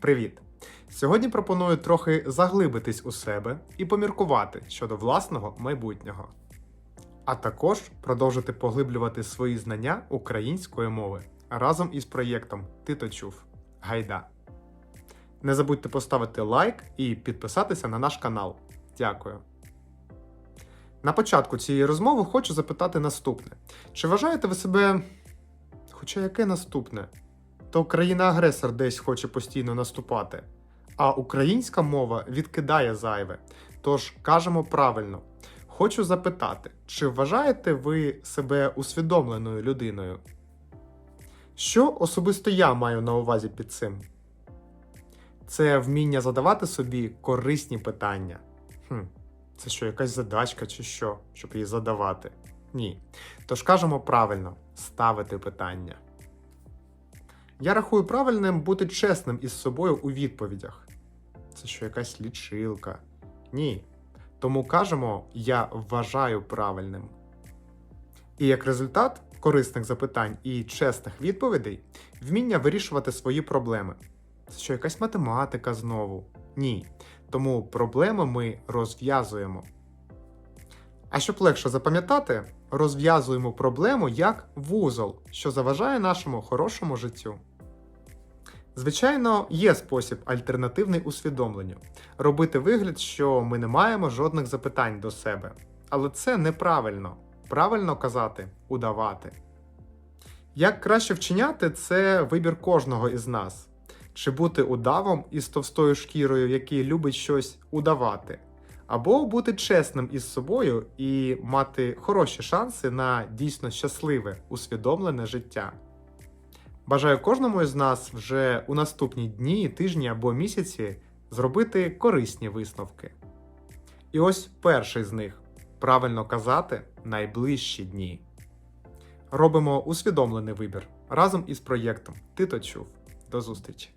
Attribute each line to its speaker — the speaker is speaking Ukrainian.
Speaker 1: Привіт! Сьогодні пропоную трохи заглибитись у себе і поміркувати щодо власного майбутнього, а також продовжити поглиблювати свої знання української мови разом із проєктом Ти то чув. Гайда! Не забудьте поставити лайк і підписатися на наш канал. Дякую. На початку цієї розмови хочу запитати наступне: чи вважаєте ви себе. Хоча яке наступне? То країна-агресор десь хоче постійно наступати, а українська мова відкидає зайве. Тож кажемо правильно. Хочу запитати, чи вважаєте ви себе усвідомленою людиною? Що особисто я маю на увазі під цим? Це вміння задавати собі корисні питання. Хм, це що, якась задачка чи що, щоб її задавати? Ні. Тож кажемо правильно ставити питання. Я рахую правильним бути чесним із собою у відповідях. Це що якась лічилка? Ні. Тому кажемо я вважаю правильним. І як результат корисних запитань і чесних відповідей вміння вирішувати свої проблеми. Це що якась математика знову? Ні. Тому проблеми ми розв'язуємо. А щоб легше запам'ятати, розв'язуємо проблему як вузол, що заважає нашому хорошому життю. Звичайно, є спосіб альтернативний усвідомленню робити вигляд, що ми не маємо жодних запитань до себе. Але це неправильно. Правильно казати удавати. Як краще вчиняти, це вибір кожного із нас. Чи бути удавом із товстою шкірою, який любить щось удавати, або бути чесним із собою і мати хороші шанси на дійсно щасливе, усвідомлене життя. Бажаю кожному із нас вже у наступні дні, тижні або місяці зробити корисні висновки. І ось перший з них правильно казати найближчі дні. Робимо усвідомлений вибір разом із проєктом Ти то чув. До зустрічі!